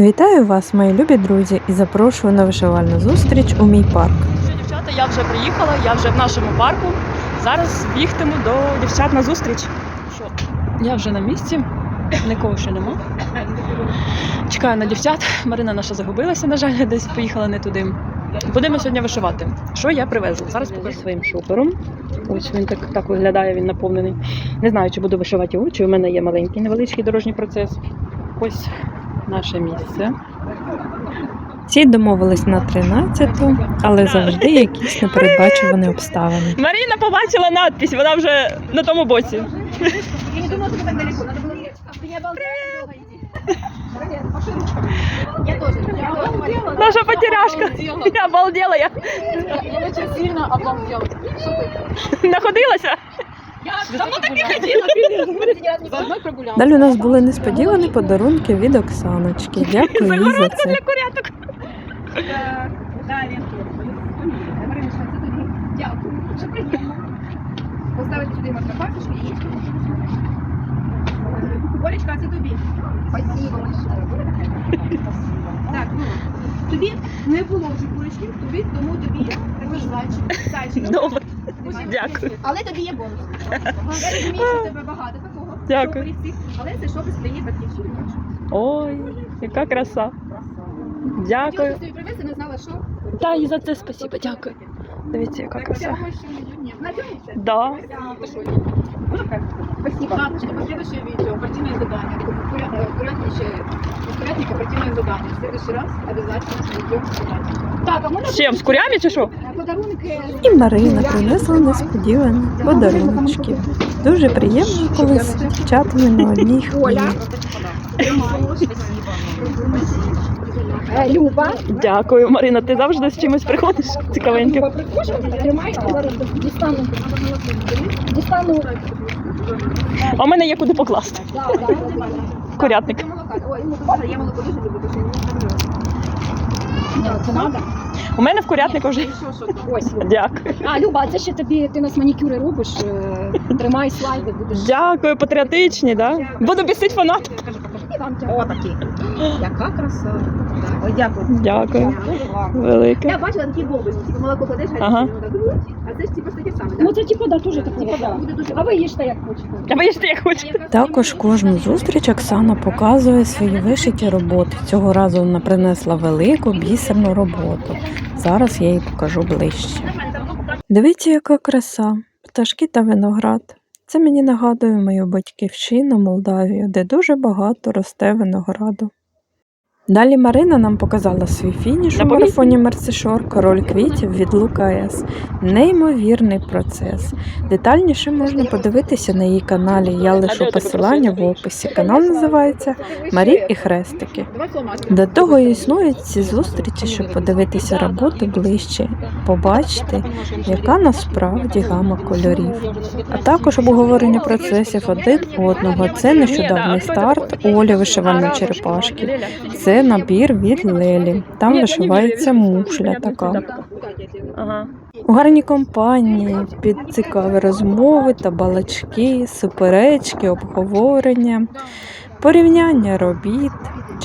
Вітаю вас, мої любі друзі, і запрошую на вишивальну зустріч у мій парк. Що, дівчата, я вже приїхала, я вже в нашому парку. Зараз бігтиму до дівчат на зустріч. Що? Я вже на місці, нікого ще нема. Чекаю на дівчат. Марина наша загубилася, на жаль, десь поїхала не туди. Будемо сьогодні вишивати. Що я привезла? Зараз покажу своїм шопером. Ось він так, так виглядає, він наповнений. Не знаю, чи буду вишивати очі. У мене є маленький невеличкий дорожній процес. Ось наше місце. Всі домовились на 13-ту, але завжди якісь непередбачувані обставини. Маріна побачила надпись, вона вже на тому боці. Я не думала, что ты так далеко. Надо было ехать. Ты не обалдела долго идти. Привет, машиночка. Я тоже. Я обалдела. Наша потеряшка. Я обалдела, я Я очень сильно обалдела. Что ты? находилася. Далі у нас були несподівані подарунки від Оксаночки. Дякую їй за це. для куряток. Далі. Мариночка, це тобі. Дякую. Дуже приємно. Поставити сюди можна пасочки і... Олечка, це тобі. Спасибо. Так, ну, тобі не було вже курочки, тобі, тому тобі також зайчик. Зайчик. Дякую. Але тобі є бонус. Я розумію, що в тебе багато такого. Дякую. Але це з твоєї батьківщини. Ой, яка краса. Хотіла Дякую. тобі привезти, не знала, що. Та і за це спасибо, дякую. Дивіться, яка краса. На цьому все? Да. Спасибо. Последующее видео, партийное задание. Аккуратнейшее, аккуратненько партийное задание. В следующий раз обязательно найдем задание. Так, а мы З чим? З курями чи що? Подарунки. І Марина принесла несподівані подаруночки. Дуже приємно, коли дівчатами на одній хвилі. Е, Люба. Дякую, Марина. Ти завжди з чимось приходиш цікавеньким. Тримай, зараз дістану. Дістану. А в мене є куди покласти. Да, Це надо? У мене в курятнику вже. Ось. Дякую. А, Люба, а це ще тобі, ти нас манікюри робиш, е, тримай слайди, будеш. Дякую, патріотичні, да? Буду бісить О, такі. Яка краса. Ой, дякую. Дякую. Я бачила такі бомби, типу молоко кладеш, а Ага. так а це ж типу таке саме, Ну це типу да, теж такого, да. Дуже А ви їжте як хочете. А ви їжте як хочете. Також кожну зустріч Оксана показує свої вишиті роботи. Цього разу вона принесла велику бісерну роботу. Зараз я її покажу ближче. Дивіться, яка краса, пташки та виноград. Це мені нагадує мою батьківщину Молдавію, де дуже багато росте винограду. Далі Марина нам показала свій фініш у марафоні Мерсишор Король квітів від Лукаес. Неймовірний процес. Детальніше можна подивитися на її каналі. Я лишу посилання в описі. Канал називається Марі і Хрестики. Для того існують ці зустрічі, щоб подивитися роботу ближче, побачити, яка насправді гама кольорів. А також обговорення процесів один одного. Це нещодавний старт Олі вишивальної черепашки. Це набір від Лелі. Там вишивається мушля така. Ага. У гарній компанії під цікаві розмови та балачки, суперечки, обговорення, порівняння робіт.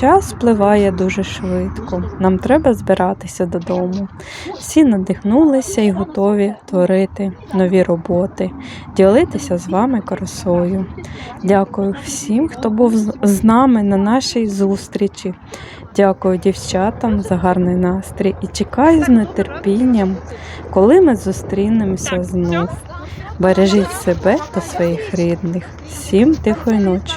Час спливає дуже швидко. Нам треба збиратися додому. Всі надихнулися і готові творити нові роботи, ділитися з вами красою. Дякую всім, хто був з- нами на нашій зустрічі. Дякую дівчатам за гарний настрій і чекаю з нетерпінням, коли ми зустрінемося знов. Бережіть себе та своїх рідних. Всім тихої ночі.